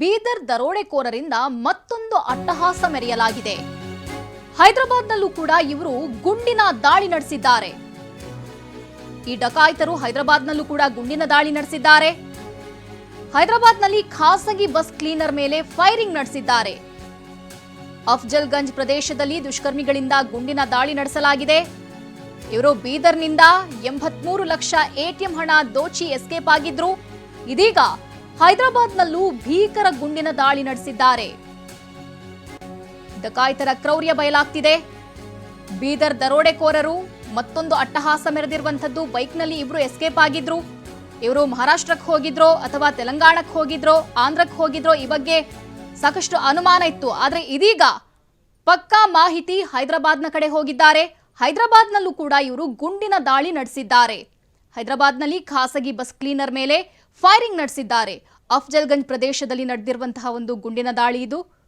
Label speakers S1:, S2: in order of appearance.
S1: ಬೀದರ್ ದರೋಡೆಕೋರರಿಂದ ಮತ್ತೊಂದು ಅಟ್ಟಹಾಸ ಮೆರೆಯಲಾಗಿದೆ. ಹೈದರಾಬಾದ್ನಲ್ಲೂ ಕೂಡ ಇವರು ಗುಂಡಿನ ದಾಳಿ ನಡೆಸಿದ್ದಾರೆ. ಈ ಡಕಾಯಿತರು ಹೈದರಾಬಾದ್ನಲ್ಲೂ ಕೂಡ ಗುಂಡಿನ ದಾಳಿ ನಡೆಸಿದ್ದಾರೆ. ಹೈದರಾಬಾದ್ನಲ್ಲಿ ಖಾಸಗಿ ಬಸ್ ಕ್ಲೀನರ್ ಮೇಲೆ ಫೈರಿಂಗ್ ನಡೆಸಿದ್ದಾರೆ. ಅಫ್ಜಲ್ಗಂಜ್ ಪ್ರದೇಶದಲ್ಲಿ ದುಷ್ಕರ್ಮಿಗಳಿಂದ ಗುಂಡಿನ ದಾಳಿ ನಡೆಸಲಾಗಿದೆ. ಇವರು ಬೀದರ್ನಿಂದ ಎಂಬತ್ಮೂರು ಲಕ್ಷ ಎಟಿಎಂ ಹಣ ದೋಚಿ ಎಸ್ಕೇಪ್ ಆಗಿದ್ರು. ಇದೀಗ ಹೈದರಾಬಾದ್ನಲ್ಲೂ ಭೀಕರ ಗುಂಡಿನ ದಾಳಿ ನಡೆಸಿದ್ದಾರೆ. ಡಕಾಯಿತರ ಕ್ರೌರ್ಯ ಬಯಲಾಗ್ತಿದೆ. ಬೀದರ್ ದರೋಡೆಕೋರರು ಮತ್ತೊಂದು ಅಟ್ಟಹಾಸ ಮೆರೆದಿರುವಂತದ್ದು ಬೈಕ್ನಲ್ಲಿ ಇಬ್ರು ಎಸ್ಕೇಪ್ ಆಗಿದ್ರು. ಇವರು ಮಹಾರಾಷ್ಟ್ರಕ್ಕೆ ಹೋಗಿದ್ರೋ ಅಥವಾ ತೆಲಂಗಾಣಕ್ಕೆ ಹೋಗಿದ್ರೋ, ಆಂಧ್ರಕ್ಕೆ ಹೋಗಿದ್ರೋ ಈ ಬಗ್ಗೆ ಸಾಕಷ್ಟು ಅನುಮಾನ ಇತ್ತು. ಆದರೆ ಇದೀಗ ಪಕ್ಕಾ ಮಾಹಿತಿ ಹೈದರಾಬಾದ್ನ ಕಡೆ ಹೋಗಿದ್ದಾರೆ. ಹೈದರಾಬಾದ್ನಲ್ಲೂ ಕೂಡ ಇವರು ಗುಂಡಿನ ದಾಳಿ ನಡೆಸಿದ್ದಾರೆ. ಹೈದರಾಬಾದ್ನಲ್ಲಿ ಖಾಸಗಿ ಬಸ್ ಕ್ಲೀನರ್ ಮೇಲೆ ಫೈರಿಂಗ್ ನಡೆಸಿದ್ದಾರೆ. ಅಫ್ಜಲ್ಗಂಜ್ ಪ್ರದೇಶದಲ್ಲಿ ನಡೆದಿರುವಂತಹ ಒಂದು ಗುಂಡಿನ ದಾಳಿ ಇದು.